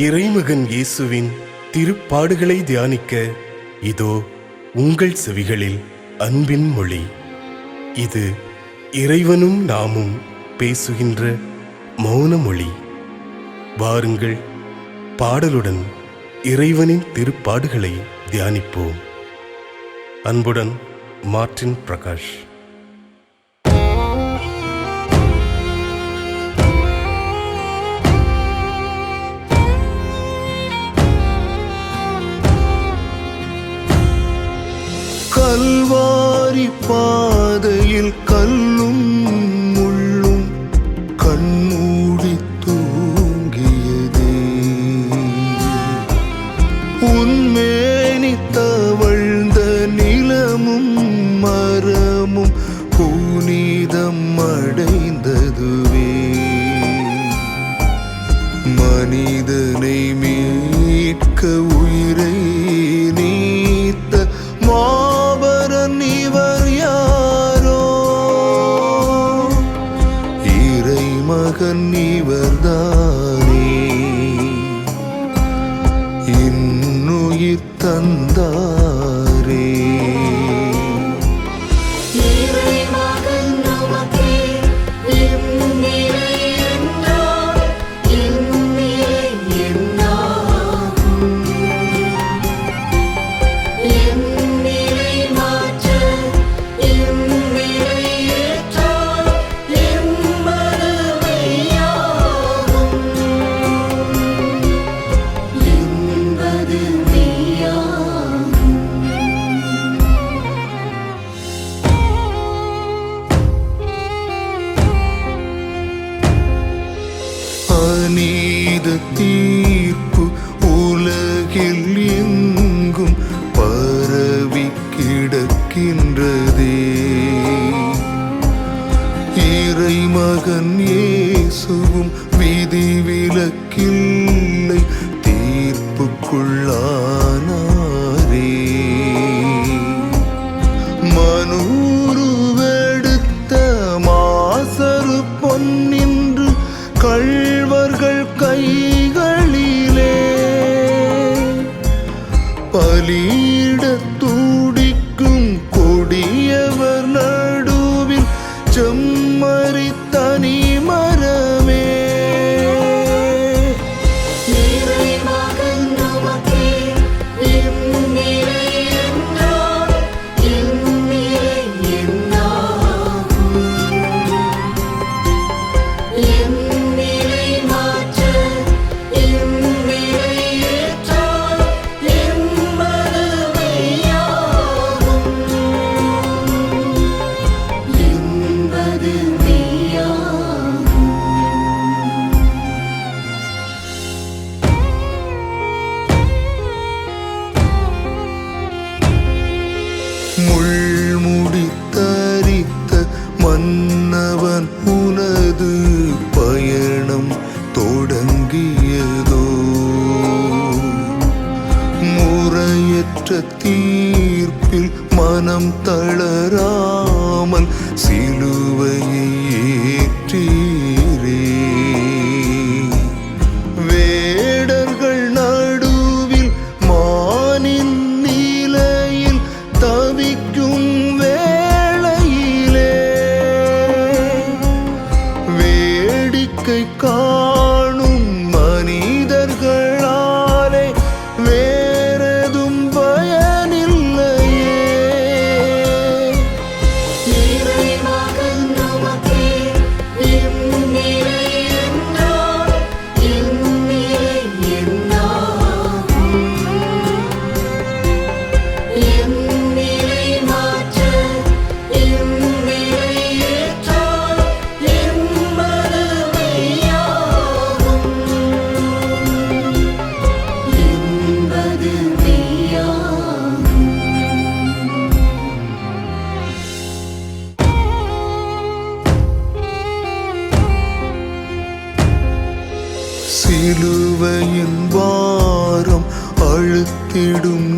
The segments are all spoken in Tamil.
இறைமகன் இயேசுவின் திருப்பாடுகளை தியானிக்க இதோ உங்கள் செவிகளில் அன்பின் மொழி. இது இறைவனும் நாமும் பேசுகின்ற மௌன மொழி. வாருங்கள் பாடலுடன் இறைவனின் திருப்பாடுகளை தியானிப்போம். அன்புடன் மார்டின் பிரகாஷ். பாதையில் கல்லும் முள்ளும் கண்மூடி தூங்கியதே. உன்மேனி தவழ்ந்த நிலமும் மரமும் புனிதம் அடைந்ததுவே. மனிதனை மீட்க உயிரை உலகம் நின்று கள்வர்கள் கைகளிலே பலி என் பாரம் அழுத்திடும்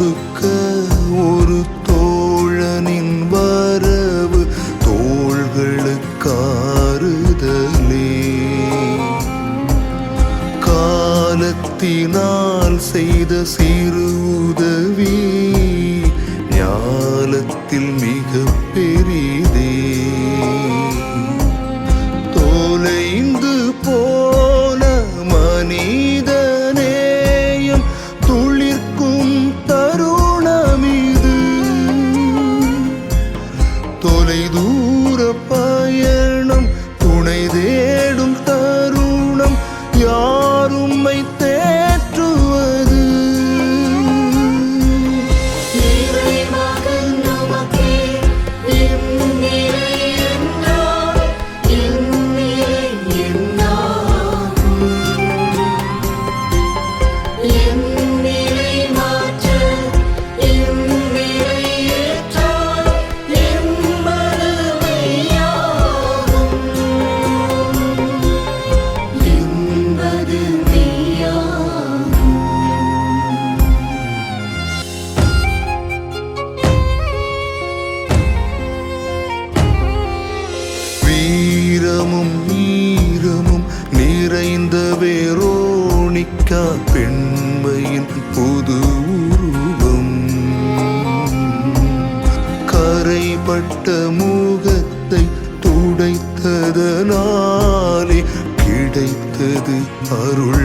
கொடுக்க உம்மை தேற்றுவது கரைப்பட்ட முகத்தை துடைத்ததனாலே கிடைத்தது அருள்.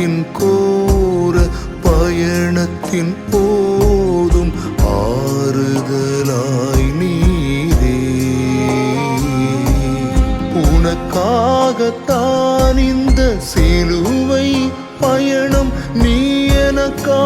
பயணத்தின் கோர பயணத்தின் போதும் ஆறுதலாய் நீரே. உனக்காகத்தான் இந்த சிலுவை பயணம் நீ எனக்கா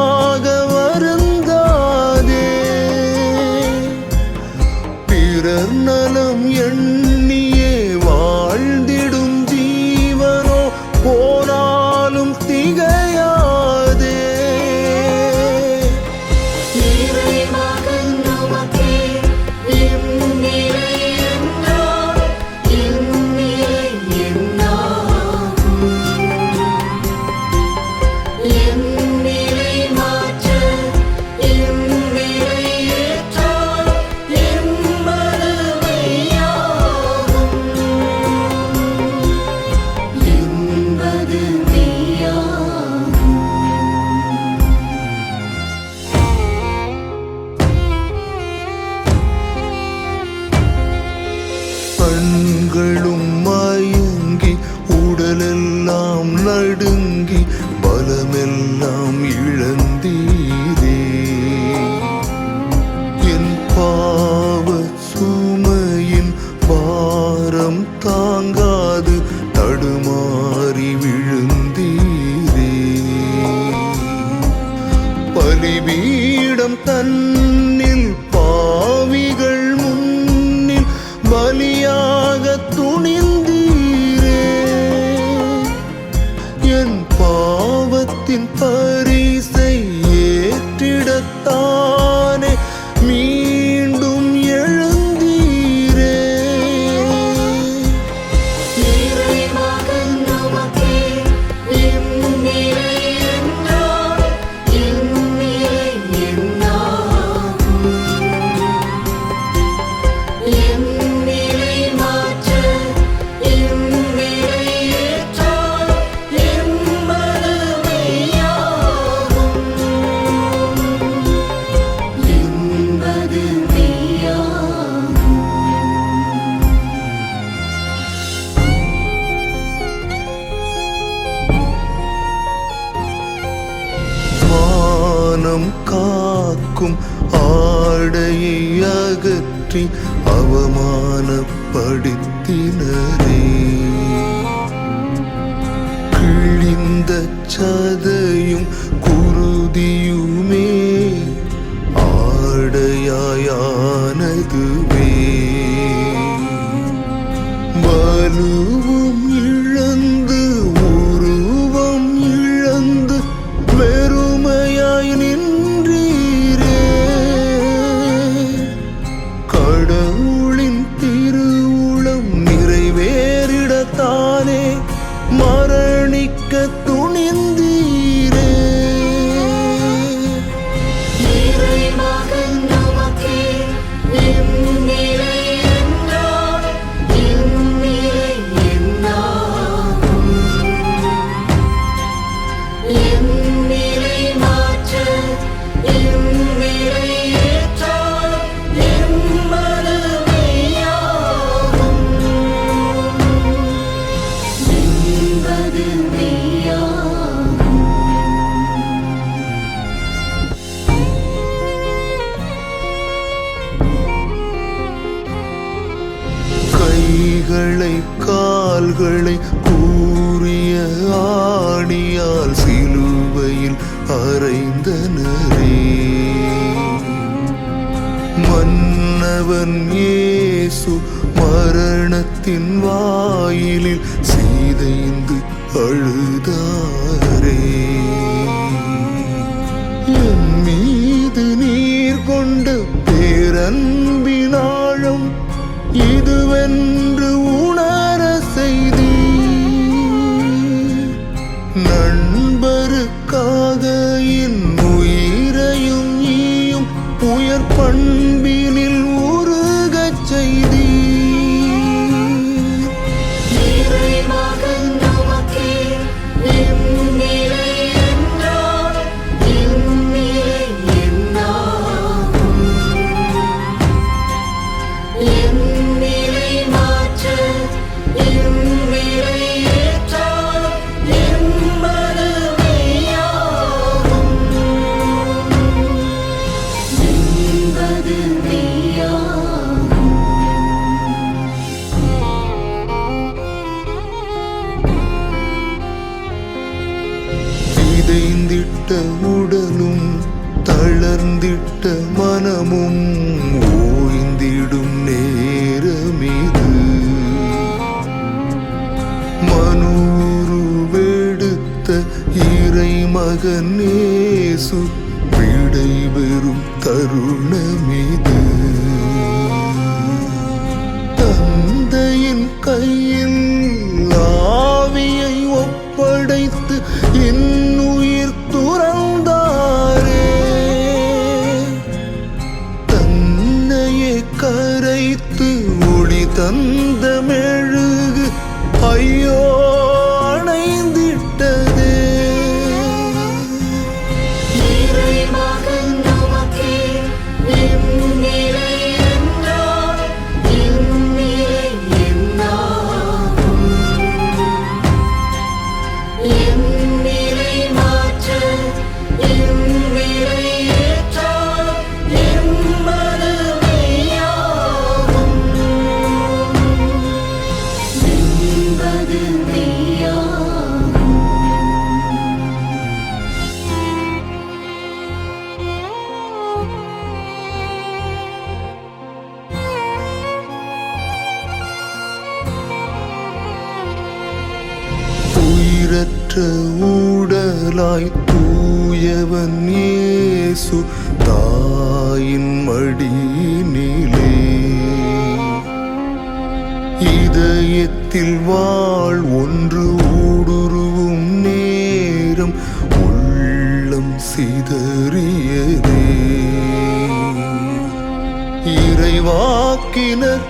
வாக்கினர்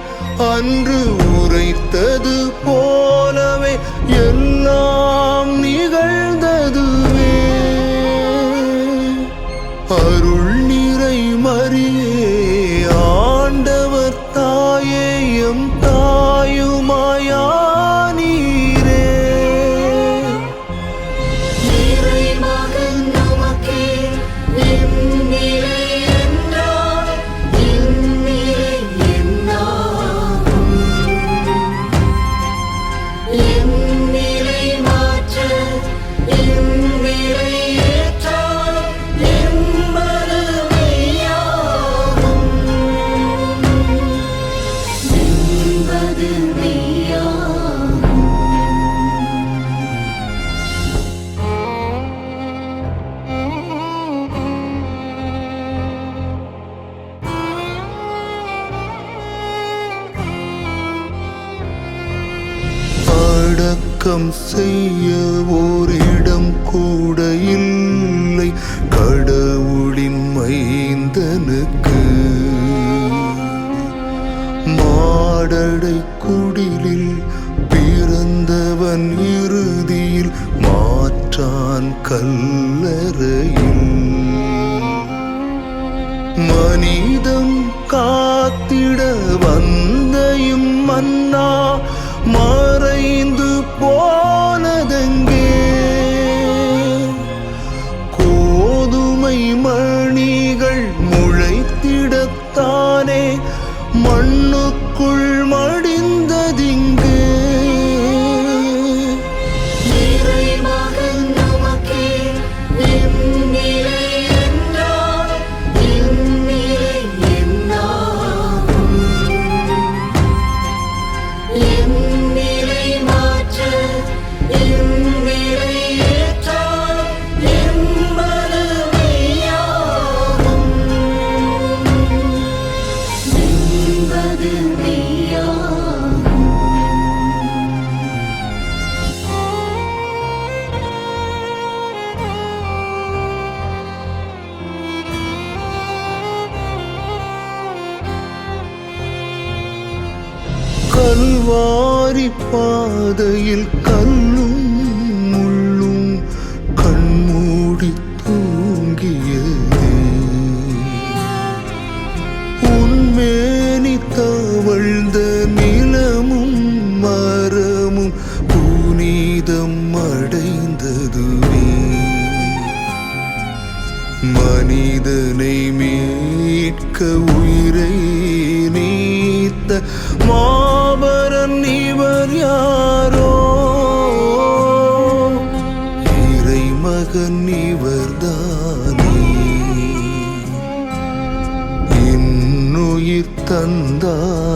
அன்று உரைத்தது போலவே எல்லாம் நிகழ் மனிதம் காத்திட வந்தையும் மன்னா வந்ததுமே மனிதனை மீட்க உயிரை நீத்த மாபரன் இவர் யாரோ? இறை மகன் இவர்தானே இன்னுயிர் தந்தார்